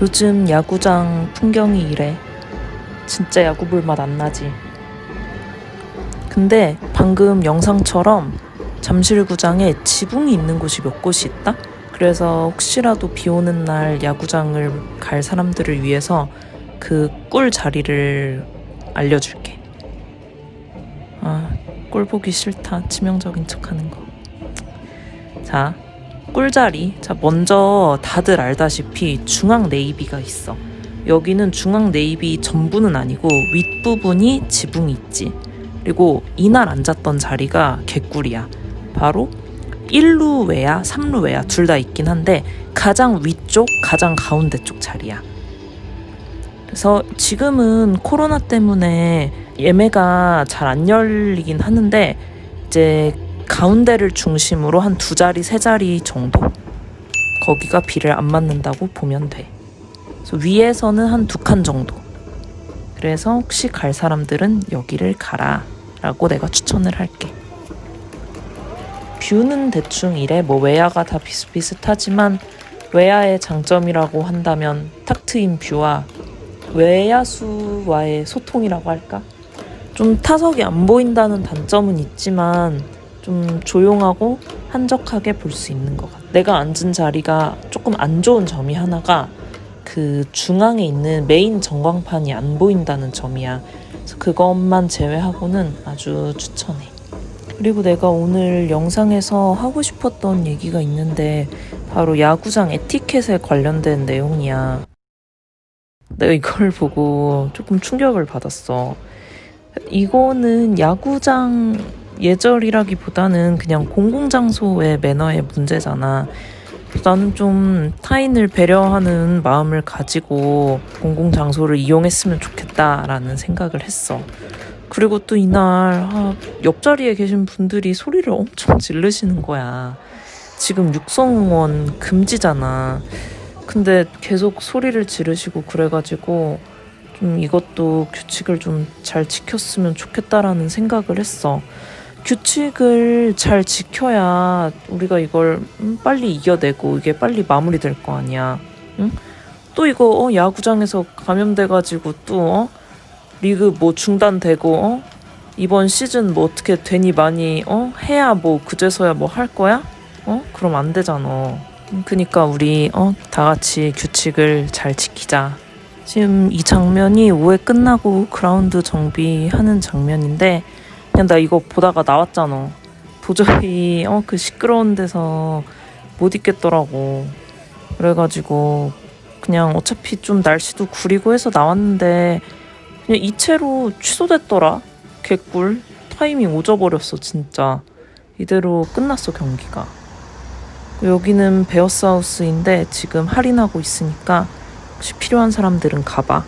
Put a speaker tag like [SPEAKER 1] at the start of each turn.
[SPEAKER 1] 요즘 야구장 풍경이 이래. 진짜 야구 볼 맛 안 나지. 근데 방금 영상처럼 잠실구장에 지붕이 있는 곳이 몇 곳이 있다? 그래서 혹시라도 비 오는 날 야구장을 갈 사람들을 위해서 그 꿀 자리를 알려줄게. 아, 꿀 보기 싫다. 치명적인 척 하는 거. 자, 꿀자리. 자, 먼저 다들 알다시피 중앙 네이비가 있어. 여기는 중앙 네이비 전부는 아니고 윗부분이 지붕이 있지. 그리고 이날 앉았던 자리가 개꿀이야. 바로 1루 외야, 3루 외야 둘 다 있긴 한데 가장 위쪽, 가장 가운데 쪽 자리야. 그래서 지금은 코로나 때문에 예매가 잘 안 열리긴 하는데 이제 가운데를 중심으로 한 두 자리, 세 자리 정도 거기가 비를 안 맞는다고 보면 돼. 위에서는 한 두 칸 정도. 그래서 혹시 갈 사람들은 여기를 가라 라고 내가 추천을 할게. 뷰는 대충 이래. 뭐 외야가 다 비슷비슷하지만 외야의 장점이라고 한다면 탁 트인 뷰와 외야수와의 소통이라고 할까? 좀 타석이 안 보인다는 단점은 있지만 좀 조용하고 한적하게 볼 수 있는 것 같아. 내가 앉은 자리가 조금 안 좋은 점이 하나가 그 중앙에 있는 메인 전광판이 안 보인다는 점이야. 그래서 그것만 제외하고는 아주 추천해. 그리고 내가 오늘 영상에서 하고 싶었던 얘기가 있는데 바로 야구장 에티켓에 관련된 내용이야. 내가 이걸 보고 조금 충격을 받았어. 이거는 야구장 예절이라기보다는 그냥 공공장소의 매너의 문제잖아. 나는 좀 타인을 배려하는 마음을 가지고 공공장소를 이용했으면 좋겠다라는 생각을 했어. 그리고 또 이날 아, 옆자리에 계신 분들이 소리를 엄청 지르시는 거야. 지금 육성응원 금지잖아. 근데 계속 소리를 지르시고 그래가지고 좀 이것도 규칙을 좀 잘 지켰으면 좋겠다라는 생각을 했어. 규칙을 잘 지켜야 우리가 이걸 음, 빨리 이겨내고 이게 빨리 마무리될 거 아니야. 응? 또 이거 어, 야구장에서 감염돼가지고 또 어? 리그 뭐 중단되고 어? 이번 시즌 뭐 어떻게 되니 많이 어? 해야 뭐 그제서야 뭐 할 거야? 어? 그럼 안 되잖아. 음, 그니까 우리 어? 다 같이 규칙을 잘 지키자. 지금 이 장면이 5회 끝나고 그라운드 정비하는 장면인데 그냥 나 이거 보다가 나왔잖아. 도저히 어 그 시끄러운 데서 못 있겠더라고. 그래가지고 그냥 어차피 좀 날씨도 구리고 해서 나왔는데 그냥 이 채로 취소됐더라. 개꿀. 타이밍 오져버렸어 진짜. 이대로 끝났어 경기가. 여기는 베어스하우스인데 지금 할인하고 있으니까 혹시 필요한 사람들은 가봐.